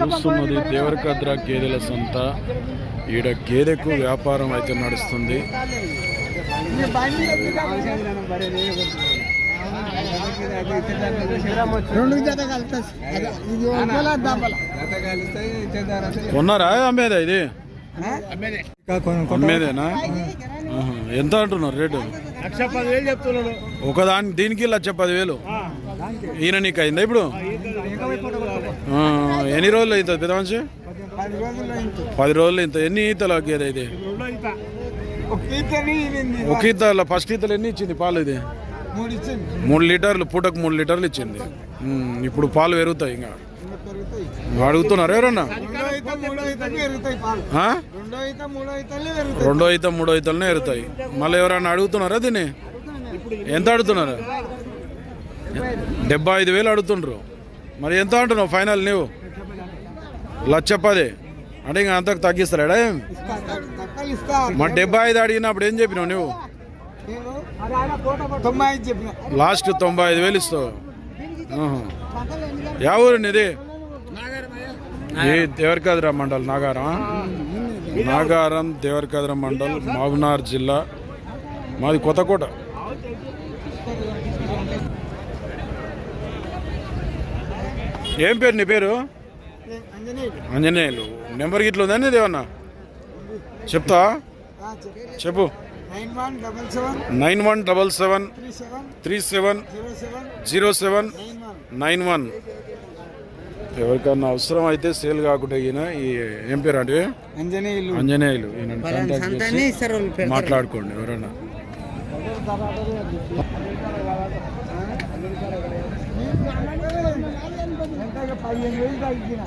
చూస్తున్నది దేవరకద్ర గేదెల సంత. ఈడ గేదెకు వ్యాపారం అయితే నడుస్తుంది. కొన్నారా అమ్మేదా ఇది? అమ్మేదేనా. ఎంత అంటున్నారు రేటు? లక్ష పదివేలు చెప్తున్నాడు. ఒకదాని దీనికి లక్ష పదివేలు. ఈయన నీకు అయిందా ఇప్పుడు? ఎన్ని రోజులు అవుతుంది పెద్ద మనిషి పది రోజులు ఇంత ఎన్ని ఈతలు గేదె ఇది ఒక ఈతని ఇవింది ఒక ఈత ఫస్ట్ ఈతలు ఎన్ని ఇచ్చింది పాలు ఇది? మూడు లీటర్లు పూటకు మూడు లీటర్లు ఇచ్చింది. ఇప్పుడు పాలు పెరుగుతాయి ఇంకా. అడుగుతున్నారు ఎవరన్నా? రెండో ఈత మూడో ఈతలనే ఎరుతాయి మళ్ళీ ఎవరన్నా అడుగుతున్నారా దీన్ని? ఎంత అడుగుతున్నారు? డెబ్బై ఐదు వేలు అడుగుతుండ్రు. మరి ఎంత అంటున్నావు ఫైనల్ నువ్వు లక్ష పది. అంటే ఇంకా అంతకు తగ్గిస్తారా మరి డెబ్బై ఐదు అడిగినప్పుడు ఏం చెప్పినావు నువ్వు లాస్ట్ తొంభై ఐదు వేలు ఇస్తావు. యా ఊరు ఇది ఏ దేవరకద్ర మండల్? నాగారం. నాగారం దేవరకద్ర మండల్ మహబూబ్నగర్ జిల్లా. మాది కొత్తకోట. ఏం పేరు నీ పేరు? ఆంజనేయులు. నెంబర్ గిట్ల ఉందండి దేవన్నా చెప్తా? చెప్పు. Nine one double seven seven three seven zero seven nine one. ఎవరికన్నా అవసరం అయితే సేల్ కాకుండా ఈయన ఈ ఏం పేరు అంటే అంజనేయులు. ఆంజనేయులు ఈయన కాంటాక్ట్ చేసి మాట్లాడుకోండి ఎవరన్నా. పదిహేను వేలు తగ్గిన